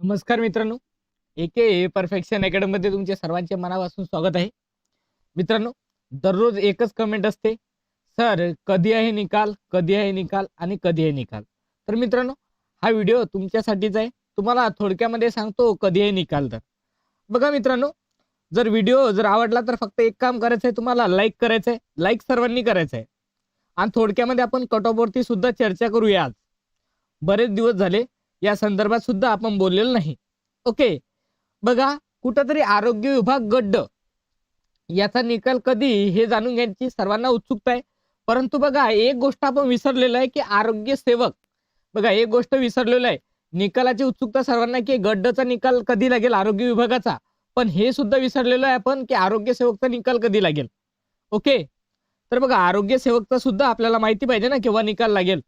नमस्कार मित्रांनो. एके परफेक्शन अकॅडमीमध्ये तुमचे सर्वांचे मनापासून स्वागत आहे. मित्रांनो दररोज एकच कमेंट असते. सर कधी आहे निकाल? कधी आहे निकाल? आणि कधी आहे निकाल? तर मित्रांनो हा व्हिडिओ तुमच्यासाठीच आहे. तुम्हाला थोडक्यामध्ये सांगतो कधी आहे निकाल तर. बघा मित्रांनो जर व्हिडिओ जर आवडला तर फक्त एक काम करायचं आहे तुम्हाला लाईक करायचं आहे लाईक सर्वांनी करायचं आहे आणि थोडक्यामध्ये आपण कटऑफवरती सुद्धा चर्चा करूया आज. बरेच दिवस झाले या संदर्भात सुद्धा आपण बोललेलो नाही. ओके. बघा कुठंतरी आरोग्य विभाग गड्ड. याचा निकाल कधी हे जाणून घ्यायची सर्वांना उत्सुकता आहे. परंतु बघा एक गोष्ट आपण विसरलेलो आहे की आरोग्य सेवक. बघा एक गोष्ट विसरलेलो आहे. निकालाची उत्सुकता सर्वांना की गड्डचा निकाल कधी लागेल आरोग्य विभागाचा? पण हे सुद्धा विसरलेलो आहे आपण की आरोग्य सेवकचा निकाल कधी लागेल? ओके. तर बघा आरोग्य सेवकचा सुद्धा आपल्याला माहिती पाहिजे ना केव्हा निकाल लागेल.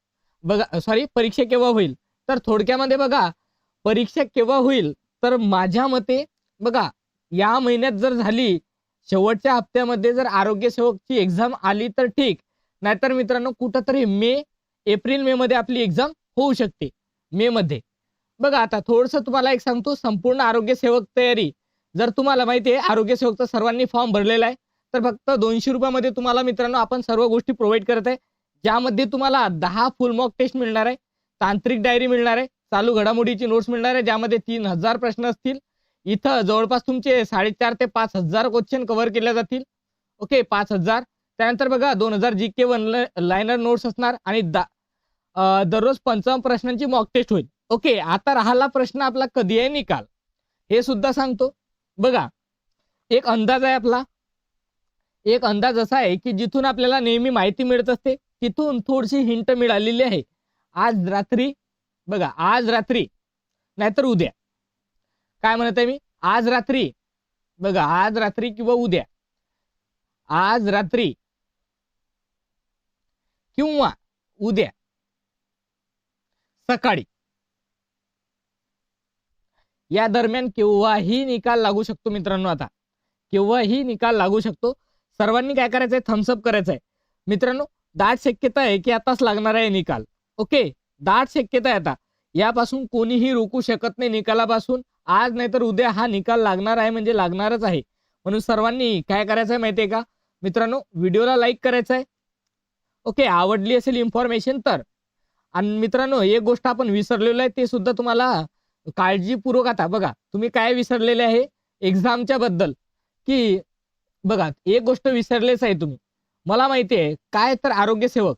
बघा सॉरी परीक्षा केव्हा होईल? तर थोडक्यामध्ये बघा परीक्षा केव्हा होईल? तर माझ्या मते बघा या महिन्यात जर झाली शेवटच्या हप्त्यामध्ये जर आरोग्य सेवकची एक्झाम आली तर ठीक. नाहीतर मित्रांनो कुठंतरी मे एप्रिल मे मध्ये आपली एक्झाम होऊ शकते. मे मध्ये. बघा आता थोडस तुम्हाला एक सांगतो संपूर्ण आरोग्य सेवक तयारी. जर तुम्हाला माहिती आहे आरोग्य सेवकचा सर्वांनी फॉर्म भरलेला आहे तर फक्त दोनशे रुपयामध्ये तुम्हाला मित्रांनो आपण सर्व गोष्टी प्रोव्हाइड करत आहे. ज्यामध्ये तुम्हाला दहा फुल मॉक टेस्ट मिळणार आहे. तांत्रिक डायरी मिळणार आहे. चालू घडामोडीची नोट्स मिळणार आहे ज्यामध्ये तीन हजार प्रश्न असतील. इथं जवळपास तुमचे साडेचार ते पाच हजार क्वेश्चन कव्हर केले जातील. ओके पाच हजार. त्यानंतर बघा दोन हजार G K one liner notes असणार आणि दररोज पंचावन्न प्रश्नांची मॉक टेस्ट होईल. ओके आता राहिला प्रश्न आपला कधी आहे? निकाल. हे सुद्धा सांगतो. बघा एक अंदाज आहे आपला. एक अंदाज असा आहे की जिथून आपल्याला नेहमी माहिती मिळत असते तिथून थोडीशी हिंट मिळालेली आहे. आज रात्री बघा आज रात्री नाहीतर उद्या. काय म्हणत आहे मी? आज रात्री बघा आज रात्री किंवा उद्या. आज रात्री किंवा उद्या. सकाळी. या दरम्यान केव्हाही निकाल लागू शकतो मित्रांनो आता. केव्हाही निकाल लागू शकतो. सर्वांनी काय करायचंय? थम्सअप करायचंय. मित्रांनो दाट शक्यता आहे की आताच लागणार आहे निकाल. ओके दाट शक्यता आता. यापासून कोणीही रोखू शकत नाही निकालापासून. आज नाहीतर उद्या हा निकाल लागणार आहे म्हणजे लागणारच आहे. म्हणून सर्वांनी काय करायचं आहे माहितीये का? मित्रांनो व्हिडिओला लाईक करायचं आहे ओके आवडली असेल इन्फॉर्मेशन तर. आणि मित्रांनो एक गोष्ट आपण विसरलेलो आहे ते सुद्धा तुम्हाला काळजीपूर्वक आता बघा तुम्ही काय विसरलेले आहे? एक्झामच्या बद्दल. की बघा एक गोष्ट विसरलेच आहे तुम्ही. मला माहिती आहे काय तर आरोग्य सेवक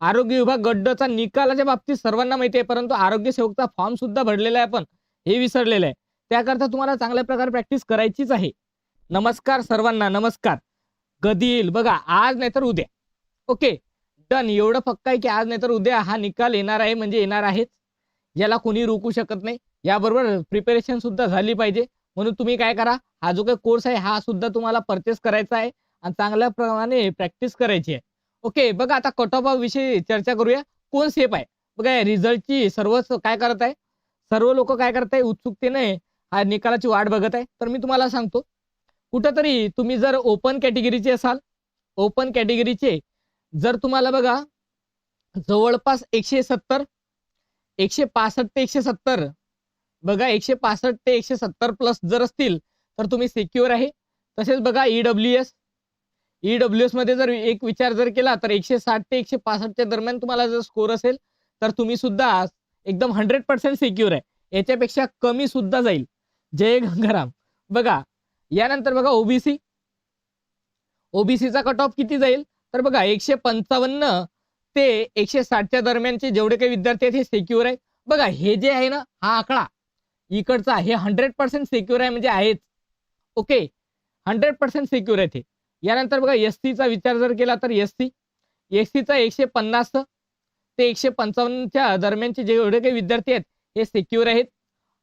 आरोग्य विभाग गड्डचा निकालाच्या बाबतीत सर्वांना माहिती आहे परंतु आरोग्य सेवकचा फॉर्म सुद्धा भरलेला आहे आपण. हे विसरलेलं आहे. त्याकरता तुम्हाला चांगल्या प्रकारे प्रॅक्टिस करायचीच आहे. नमस्कार सर्वांना नमस्कार. कधी येईल? बघा आज नाहीतर उद्या. ओके डन एवढं फक्त आहे की आज नाहीतर उद्या हा निकाल येणार आहे म्हणजे येणार आहेच. याला कोणी रोखू शकत नाही. याबरोबर प्रिपेरेशन सुद्धा झाली पाहिजे. म्हणून तुम्ही काय करा हा जो काही कोर्स आहे हा सुद्धा तुम्हाला परचेस करायचा आहे आणि चांगल्या प्रमाणे प्रॅक्टिस करायची आहे. ओके बघा आता कट ऑफ विषयी चर्चा करूया. कोण सेफ आहे? बघा रिझल्टची सर्वच काय करत आहे? सर्व लोक काय करत आहे? उत्सुकतेने हा निकालाची वाट बघत आहे. तर मी तुम्हाला सांगतो कुठंतरी तुम्ही जर ओपन कॅटेगरीचे असाल ओपन कॅटेगरीचे जर तुम्हाला बघा जवळपास एकशे सत्तर एकशे पासष्ट ते एकशे सत्तर बघा एकशे पासष्ट ते एकशे सत्तर प्लस जर असतील तर तुम्ही सिक्युअर आहे. तसेच बघा ईडब्ल्यू एस ईडब्ल्यू एसमध्ये जर एक विचार जर केला तर एकशे साठ ते एकशे पासष्टच्या दरम्यान तुम्हाला जर स्कोर असेल तर तुम्ही सुद्धा एकदम हंड्रेड पर्सेंट सिक्युअर आहे. याच्यापेक्षा कमी सुद्धा जाईल. जय गंगाराम. बघा यानंतर बघा ओबीसी ओबीसीचा कट ऑफ किती जाईल? तर बघा एकशे पंचावन्न ते एकशे साठच्या दरम्यानचे जेवढे काही विद्यार्थी आहेत हे सिक्युअर आहे बघा हे जे आहे ना हा आकडा. इकडचा हे हंड्रेड पर्सेंट सिक्युअर आहे म्हणजे आहेच. ओके हंड्रेड पर्सेंट सिक्युअर आहे ते यानंतर बघा एस चा विचार जर केला तर एस सी एस चा एकशे पन्नास ते एकशे पंचावन्नच्या दरम्यानचे जेवढे काही विद्यार्थी आहेत हे सेक्युअर आहेत.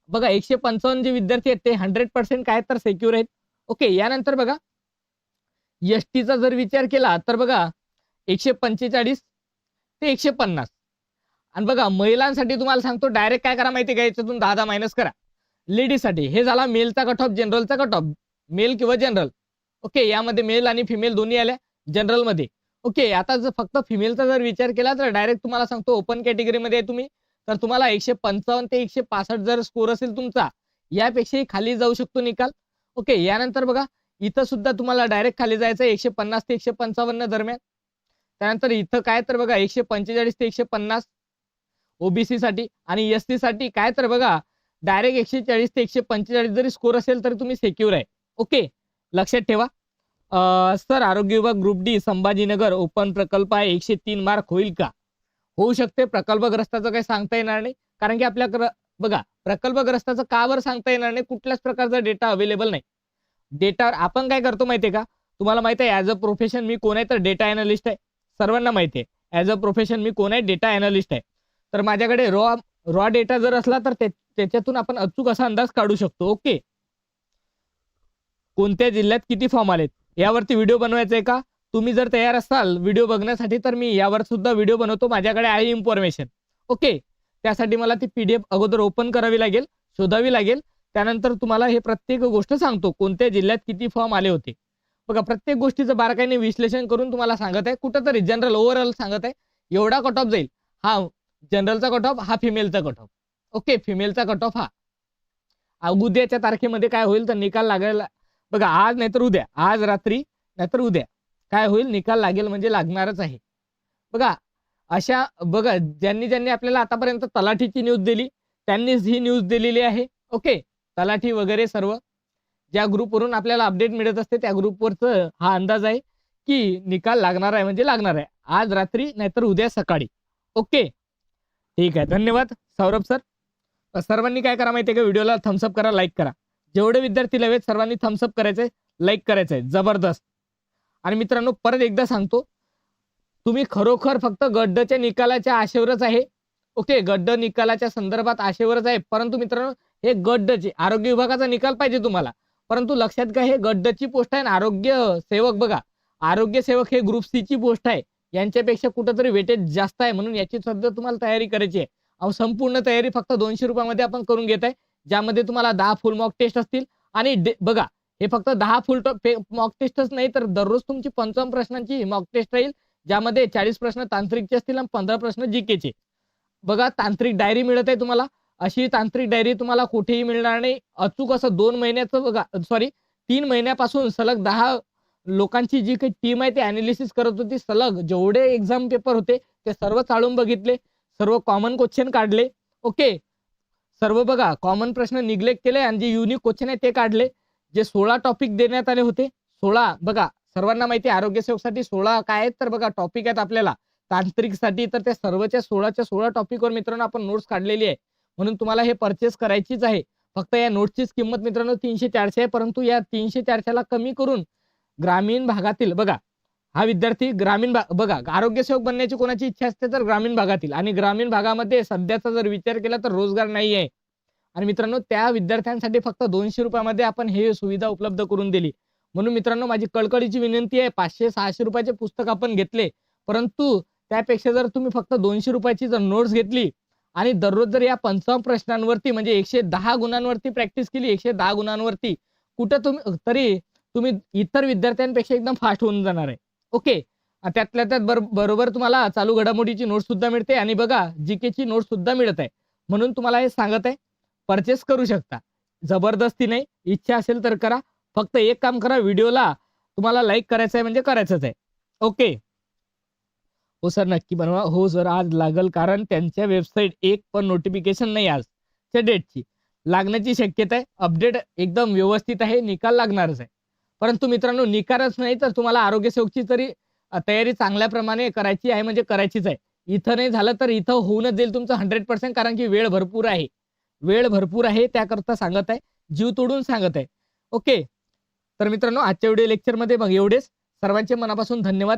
बघा एकशे पंचावन्न जे विद्यार्थी आहेत ते हंड्रेड पर्सेंट काय तर सेक्युअर आहेत. ओके यानंतर बघा एस टीचा जर विचार केला तर बघा एकशे पंचेचाळीस ते एकशे पन्नास. आणि बघा महिलांसाठी तुम्हाला सांगतो डायरेक्ट काय करा माहिती का? याच्यातून दहा दहा मायनस करा. लेडीजसाठी हे झाला मेलचा कट ऑफ जनरलचा कट ऑफ मेल किंवा जनरल ओके यामध्ये मेल आणि फिमेल दोन्ही आल्या जनरलमध्ये ओके आता जर फक्त फिमेलचा जर विचार केला तर डायरेक्ट तुम्हाला सांगतो ओपन कॅटेगरीमध्ये तुम्ही. तर तुम्हाला एकशे पंचावन्न ते एकशे पासष्ट जर स्कोर असेल तुमचा यापेक्षाही खाली जाऊ शकतो निकाल. ओके यानंतर बघा इथं सुद्धा तुम्हाला डायरेक्ट खाली जायचं एकशे पन्नास ते एकशे पंचावन्न दरम्यान. त्यानंतर इथं काय तर बघा एकशे पंचेचाळीस ते एकशे पन्नास. ओबीसी साठी आणि एससाठी काय तर बघा डायरेक्ट एकशे चाळीस ते एकशे पंचेचाळीस जरी स्कोर असेल तरी तुम्ही सेक्युअर आहे. ओके लक्षात ठेवा. सर आरोग्य विभाग ग्रुप डी संभाजीनगर ओपन प्रकल्प आहे. एकशे तीन मार्क होईल का? होऊ शकते. प्रकल्पग्रस्ताचं काही सांगता येणार नाही. कारण की आपल्या बघा प्रकल्पग्रस्ताचं का बरं सांगता येणार नाही? कुठल्याच प्रकारचा डेटा अवेलेबल नाही. डेटावर आपण काय करतो माहितीये का? तुम्हाला माहीत आहे ॲज अ प्रोफेशन मी कोण आहे तर डेटा अनालिस्ट आहे. सर्वांना माहिती आहे. ॲज अ प्रोफेशन मी कोण आहे? डेटा अनालिस्ट आहे. तर माझ्याकडे रॉ रॉ डेटा जर असला तर त्याच्यातून आपण अचूक असा अंदाज काढू शकतो. ओके कोणत्या जिल्ह्यात किती फॉर्म आलेत? यावरती व्हिडिओ बनवायचा आहे का? तुम्ही जर तयार असाल व्हिडिओ बघण्यासाठी तर मी यावर सुद्धा व्हिडिओ बनवतो. माझ्याकडे आहे इन्फॉर्मेशन ओके त्यासाठी मला ती पीडीएफ अगोदर ओपन करावी लागेल शोधावी लागेल. त्यानंतर तुम्हाला हे प्रत्येक गोष्ट सांगतो कोणत्या जिल्ह्यात किती फॉर्म आले होते. बघा प्रत्येक गोष्टीचं बारकाईने विश्लेषण करून तुम्हाला सांगत आहे. कुठंतरी जनरल ओव्हरऑल सांगत आहे. एवढा कट ऑफ जाईल. हा जनरलचा कट ऑफ हा फिमेलचा कट ऑफ ओके फिमेलचा कट ऑफ हा. उद्याच्या तारखेमध्ये काय होईल तर निकाल लागायला बघा आज नाहीतर उद्या. आज रात्री नाहीतर उद्या. काय होईल? निकाल लागेल म्हणजे लागणारच आहे. बघा अशा बघा ज्यांनी ज्यांनी आपल्याला आतापर्यंत तलाठीची न्यूज दिली त्यांनीच ही न्यूज दिलेली आहे. ओके? तलाठी वगैरे सर्व. ज्या ग्रुपवरून आपल्याला अपडेट मिळत असते त्या ग्रुपवरच हा अंदाज आहे की निकाल लागणार आहे म्हणजे लागणार आहे. आज रात्री नाहीतर उद्या सकाळी. ओके? ठीक आहे. धन्यवाद सौरभ सर. सर्वांनी काय करा माहितीये का? व्हिडिओला थम्सअप करा लाईक करा. जेवढे विद्यार्थी लवेत सर्वांनी थम्सअप करायचंय लाईक करायचंय. जबरदस्त. आणि मित्रांनो परत एकदा सांगतो तुम्ही खरोखर फक्त गड्डच्या निकालाच्या आशेवरच आहे. ओके गड्ड निकालाच्या संदर्भात आशेवरच आहे. परंतु मित्रांनो हे गड्डचे आरोग्य विभागाचा निकाल पाहिजे तुम्हाला. परंतु लक्षात घ्या हे गड्डची पोस्ट आहे ना आरोग्य सेवक बघा. आरोग्य सेवक हे ग्रुप सी ची पोस्ट आहे. यांच्यापेक्षा कुठंतरी वेटेज जास्त आहे म्हणून याची सध्या तुम्हाला तयारी करायची आहे. अहो संपूर्ण तयारी फक्त दोनशे रुपयामध्ये आपण करून घेत आहे. ज्यामध्ये तुम्हाला दहा फुल मॉक टेस्ट असतील. आणि बघा हे फक्त दहा फुल मॉक टेस्टच नाही तर दररोज तुमची पंचावन्न प्रश्नांची मॉक टेस्ट राहील. ज्यामध्ये चाळीस प्रश्न तांत्रिकचे असतील आणि पंधरा प्रश्न जीकेचे. बघा तांत्रिक डायरी मिळत आहे तुम्हाला. अशी तांत्रिक डायरी तुम्हाला कुठेही मिळणार नाही. अचूक असं दोन महिन्याचं बघा सॉरी तीन महिन्यापासून सलग दहा लोकांची जी काही टीम आहे ती अनालिसिस करत होती. सलग जेवढे एक्झाम पेपर होते ते सर्व चाळून बघितले. सर्व कॉमन क्वेश्चन काढले. ओके सर्व बघा कॉमन प्रश्न निग्लेक्ट केले आणि जे युनिक क्वेश्चन आहे ते काढले. जे सोळा टॉपिक देण्यात आले होते सोळा बघा सर्वांना माहिती आरोग्य सेवकसाठी सोळा काय आहेत? तर बघा टॉपिक आहेत आपल्याला. तांत्रिकसाठी तर त्या सर्वच्या सोळाच्या सोळा टॉपिकवर मित्रांनो आपण नोट्स काढलेली आहे. म्हणून तुम्हाला हे परचेस करायचीच आहे. फक्त या नोटचीच किंमत मित्रांनो तीनशे चारशे आहे परंतु या तीनशे चारशेला कमी करून ग्रामीण भागातील बघा हा विद्यार्थी ग्रामीण भाग बघा आरोग्य सेवक बनण्याची कोणाची इच्छा असते तर ग्रामीण भागातील. आणि ग्रामीण भागामध्ये सध्याचा जर विचार केला तर रोजगार नाही आहे आणि मित्रांनो त्या विद्यार्थ्यांसाठी फक्त दोनशे रुपयामध्ये आपण हे सुविधा उपलब्ध करून दिली. म्हणून मित्रांनो माझी कळकळीची विनंती आहे पाचशे सहाशे रुपयाचे पुस्तक आपण घेतले. परंतु त्यापेक्षा जर तुम्ही फक्त दोनशे रुपयाची जर नोट्स घेतली आणि दररोज जर या पंचावन्न प्रश्नांवरती म्हणजे एकशे दहा गुणांवरती प्रॅक्टिस केली एकशे दहा गुणांवरती कुठं तुम्ही तरी तुम्ही इतर विद्यार्थ्यांपेक्षा एकदम फास्ट होऊन जाणार आहे. ओके. त्यातल्या त्यात बरोबर तुम्हाला चालू घडामोडीची नोट सुद्धा मिळते आणि बघा जीकेची नोट सुद्धा मिळत आहे. म्हणून तुम्हाला हे सांगत आहे परचेस करू शकता. जबरदस्ती नाही इच्छा असेल तर करा. फक्त एक काम करा व्हिडिओला तुम्हाला लाईक करायचं आहे म्हणजे करायचंच आहे. ओके. हो सर नक्की बनवा. हो सर आज लागल कारण त्यांच्या वेबसाईट एक पण नोटिफिकेशन नाही आज. त्या डेटची लागण्याची शक्यता आहे. अपडेट एकदम व्यवस्थित आहे निकाल लागणारच आहे. परंतु मित्रांनो निकारच नाही तर तुम्हाला आरोग्य सेवकची तरी तयारी चांगल्या प्रमाणे करायची आहे म्हणजे करायचीच आहे. इथं नाही झालं तर इथं होऊनच जाईल तुमचं हंड्रेड पर्सेंट कारण की वेळ भरपूर आहे. वेळ भरपूर आहे त्याकरता सांगत आहे जीव तोडून सांगत आहे. ओके. तर मित्रांनो आजच्या व्हिडिओ लेक्चरमध्ये बघ एवढेच. सर्वांचे मनापासून धन्यवाद.